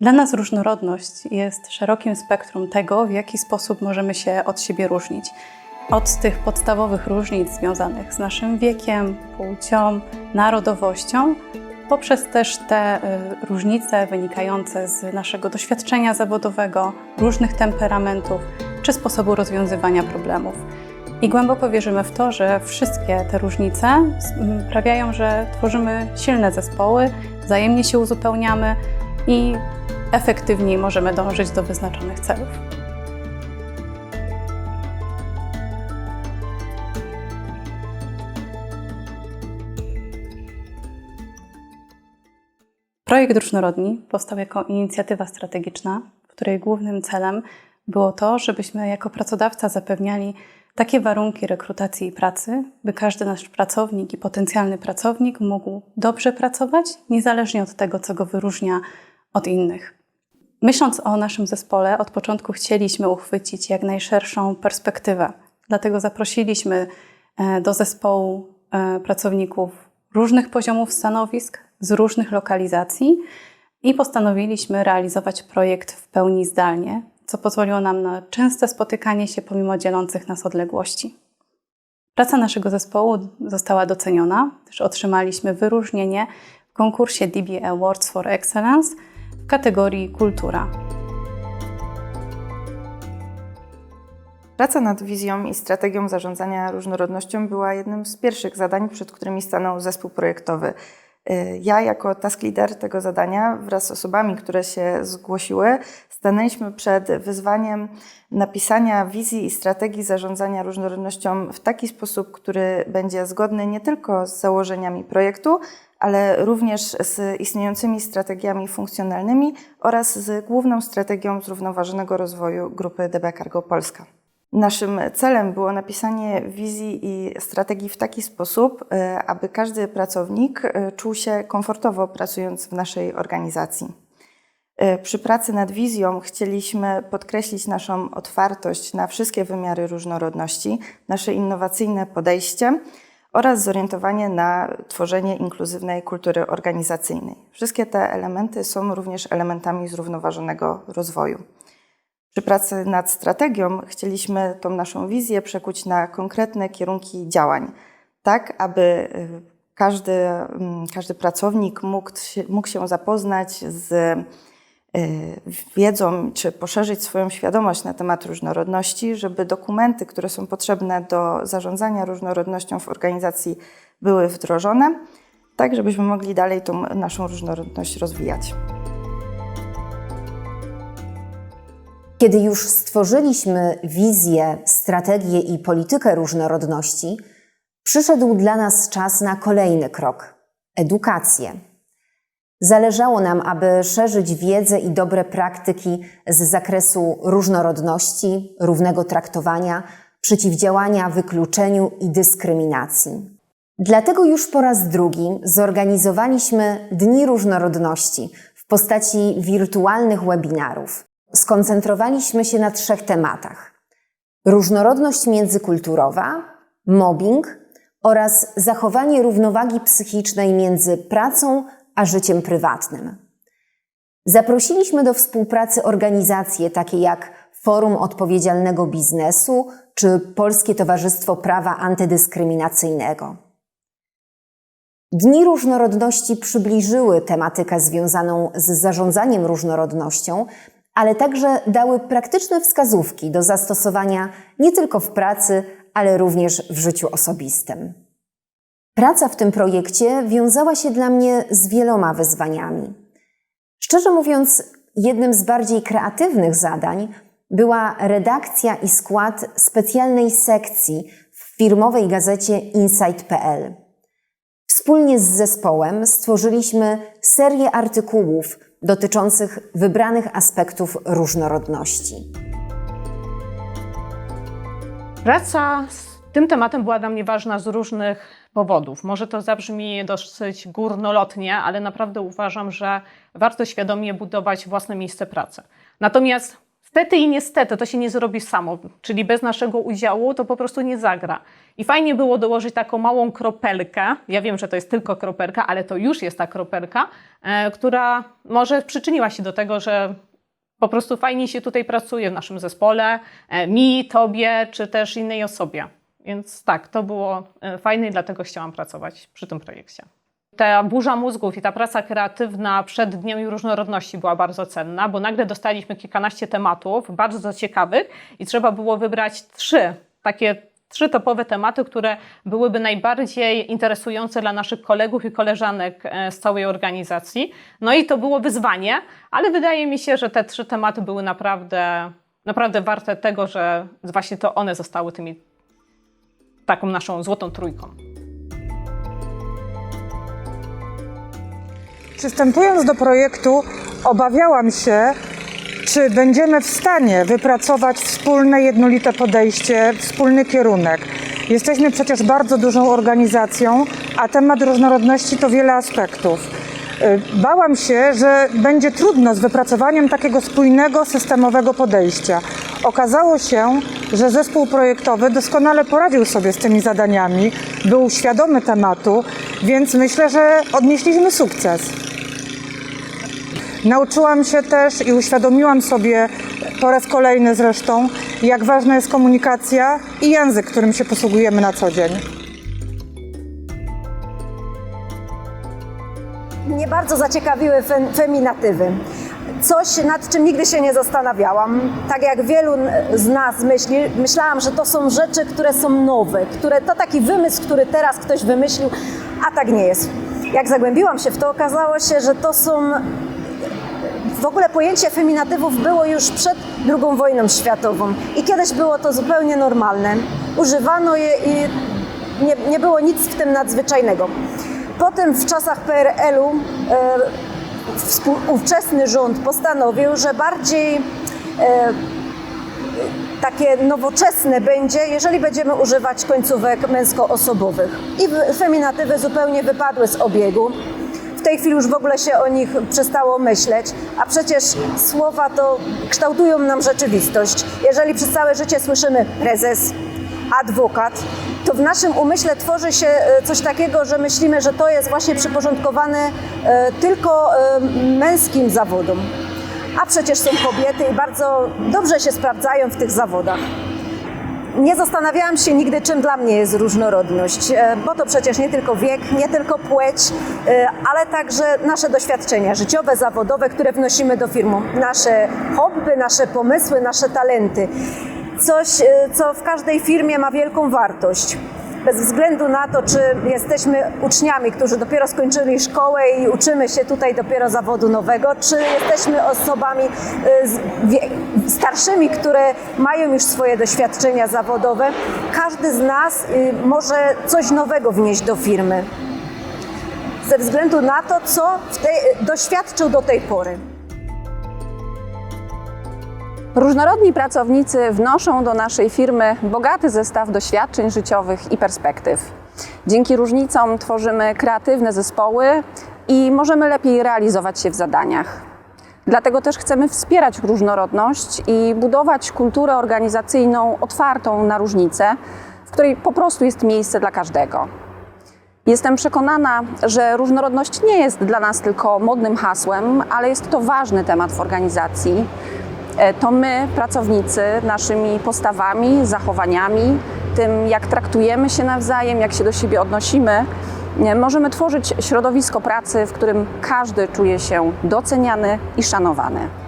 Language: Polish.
Dla nas różnorodność jest szerokim spektrum tego, w jaki sposób możemy się od siebie różnić. Od tych podstawowych różnic związanych z naszym wiekiem, płcią, narodowością, poprzez też te y, różnice wynikające z naszego doświadczenia zawodowego, różnych temperamentów czy sposobu rozwiązywania problemów. I głęboko wierzymy w to, że wszystkie te różnice s- sprawiają, że tworzymy silne zespoły, wzajemnie się uzupełniamy i efektywniej możemy dążyć do wyznaczonych celów. Projekt Różnorodni powstał jako inicjatywa strategiczna, której głównym celem było to, żebyśmy jako pracodawca zapewniali takie warunki rekrutacji i pracy, by każdy nasz pracownik i potencjalny pracownik mógł dobrze pracować, niezależnie od tego, co go wyróżnia od innych. Myśląc o naszym zespole, od początku chcieliśmy uchwycić jak najszerszą perspektywę. Dlatego zaprosiliśmy e, do zespołu e, pracowników różnych poziomów stanowisk, z różnych lokalizacji i postanowiliśmy realizować projekt w pełni zdalnie, co pozwoliło nam na częste spotykanie się pomimo dzielących nas odległości. Praca naszego zespołu została doceniona, też otrzymaliśmy wyróżnienie w konkursie DB Awards for Excellence kategorii Kultura. Praca nad wizją i strategią zarządzania różnorodnością była jednym z pierwszych zadań, przed którymi stanął zespół projektowy. Y, Ja, jako task leader tego zadania, wraz z osobami, które się zgłosiły, stanęliśmy przed wyzwaniem napisania wizji i strategii zarządzania różnorodnością w taki sposób, który będzie zgodny nie tylko z założeniami projektu, ale również z istniejącymi strategiami funkcjonalnymi oraz z główną strategią zrównoważonego rozwoju grupy DB Cargo Polska. Naszym celem było napisanie wizji i strategii w taki sposób, e, aby każdy pracownik e, czuł się komfortowo pracując w naszej organizacji. E, Przy pracy nad wizją chcieliśmy podkreślić naszą otwartość na wszystkie wymiary różnorodności, nasze innowacyjne podejście oraz zorientowanie na tworzenie inkluzywnej kultury organizacyjnej. Wszystkie te elementy są również elementami zrównoważonego rozwoju. Przy pracy nad strategią chcieliśmy tą naszą wizję przekuć na konkretne kierunki działań, tak aby y, każdy, mm, każdy pracownik mógł mógł się zapoznać z y, wiedzą, czy poszerzyć swoją świadomość na temat różnorodności, żeby dokumenty, które są potrzebne do zarządzania różnorodnością w organizacji, były wdrożone, tak żebyśmy mogli dalej tą naszą różnorodność rozwijać. Kiedy już stworzyliśmy wizję, strategię i politykę różnorodności, przyszedł dla nas czas na kolejny krok edukację. Zależało nam, aby szerzyć wiedzę i dobre praktyki z zakresu różnorodności, równego traktowania, przeciwdziałania wykluczeniu i dyskryminacji. Dlatego już po raz drugi zorganizowaliśmy Dni Różnorodności w postaci wirtualnych webinarów skoncentrowaliśmy się na trzech tematach: różnorodność międzykulturowa, mobbing oraz zachowanie równowagi psychicznej między pracą a życiem prywatnym. Zaprosiliśmy do współpracy organizacje takie jak Forum Odpowiedzialnego Biznesu czy Polskie Towarzystwo Prawa Antydyskryminacyjnego. Dni Różnorodności przybliżyły tematykę związaną z zarządzaniem różnorodnością, ale także dały praktyczne wskazówki do zastosowania nie tylko w pracy, ale również w życiu osobistym. Praca w tym projekcie wiązała się dla mnie z wieloma wyzwaniami. Szczerze mówiąc, jednym z bardziej kreatywnych zadań była redakcja i skład specjalnej sekcji w firmowej gazecie Insight.pl. Wspólnie z zespołem stworzyliśmy serię artykułów dotyczących wybranych aspektów różnorodności. Praca z tym tematem była dla mnie ważna z różnych powodów. Może to zabrzmi dosyć górnolotnie, ale naprawdę uważam, że warto świadomie budować własne miejsce pracy. Natomiast Stety i niestety to się nie zrobi samo, czyli bez naszego udziału to po prostu nie zagra. I fajnie było dołożyć taką małą kropelkę. Ja wiem, że to jest tylko kropelka, ale to już jest ta kropelka, e, która może przyczyniła się do tego, że po prostu fajnie się tutaj pracuje w naszym zespole, e, mi, tobie, czy też innej osobie. Więc tak, to było e, fajne i dlatego chciałam pracować przy tym projekcie. Ta burza mózgów i ta praca kreatywna przed Dniem Różnorodności była bardzo cenna, bo nagle dostaliśmy kilkanaście tematów, bardzo ciekawych i trzeba było wybrać trzy takie trzy topowe tematy, które byłyby najbardziej interesujące dla naszych kolegów i koleżanek e, z całej organizacji. No i to było wyzwanie, ale wydaje mi się, że te trzy tematy były naprawdę, naprawdę warte tego, że właśnie to one zostały tymi taką naszą złotą trójką. Przystępując do projektu, obawiałam się, czy będziemy w stanie wypracować wspólne, jednolite podejście, wspólny kierunek. Jesteśmy przecież bardzo dużą organizacją, a temat różnorodności to wiele aspektów. Y, Bałam się, że będzie trudno z wypracowaniem takiego spójnego, systemowego podejścia. Okazało się, że zespół projektowy doskonale poradził sobie z tymi zadaniami, był świadomy tematu, więc myślę, że odnieśliśmy sukces. Nauczyłam się też i uświadomiłam sobie po raz kolejny zresztą, jak ważna jest komunikacja i język, którym się posługujemy na co dzień. Mnie bardzo zaciekawiły fe- feminatywy. Coś, nad czym nigdy się nie zastanawiałam. Tak jak wielu z nas myśli, myślałam, że to są rzeczy, które są nowe, które to taki wymysł, który teraz ktoś wymyślił, a tak nie jest. Jak zagłębiłam się w to, okazało się, że to są w ogóle pojęcie feminatywów było już przed II wojną światową i kiedyś było to zupełnie normalne. Używano je i nie, nie było nic w tym nadzwyczajnego. Potem w czasach PRL-u e, ówczesny rząd postanowił, że bardziej e, takie nowoczesne będzie, jeżeli będziemy używać końcówek męskoosobowych. I feminatywy zupełnie wypadły z obiegu. Tej chwili już w ogóle się o nich przestało myśleć, a przecież słowa to kształtują nam rzeczywistość. Jeżeli przez całe życie słyszymy prezes, adwokat, to w naszym umyśle tworzy się e, coś takiego, że myślimy, że to jest właśnie przyporządkowane e, tylko e, męskim zawodom. A przecież są kobiety i bardzo dobrze się sprawdzają w tych zawodach. Nie zastanawiałam się nigdy, czym dla mnie jest różnorodność, e, bo to przecież nie tylko wiek, nie tylko płeć, e, ale także nasze doświadczenia życiowe, zawodowe, które wnosimy do firmy, nasze hobby, nasze pomysły, nasze talenty. Coś, e, co w każdej firmie ma wielką wartość. Bez względu na to, czy jesteśmy uczniami, którzy dopiero skończyli szkołę i uczymy się tutaj dopiero zawodu nowego, czy jesteśmy osobami y, starszymi, które mają już swoje doświadczenia zawodowe, każdy z nas y, może coś nowego wnieść do firmy. Ze względu na to, co tej, doświadczył do tej pory. Różnorodni pracownicy wnoszą do naszej firmy bogaty zestaw doświadczeń życiowych i perspektyw. Dzięki różnicom tworzymy kreatywne zespoły i możemy lepiej realizować się w zadaniach. Dlatego też chcemy wspierać różnorodność i budować kulturę organizacyjną otwartą na różnice, w której po prostu jest miejsce dla każdego. Jestem przekonana, że różnorodność nie jest dla nas tylko modnym hasłem, ale jest to ważny temat w organizacji. E, To my, pracownicy, naszymi postawami, zachowaniami, tym jak traktujemy się nawzajem, jak się do siebie odnosimy, możemy tworzyć środowisko pracy, w którym każdy czuje się doceniany i szanowany.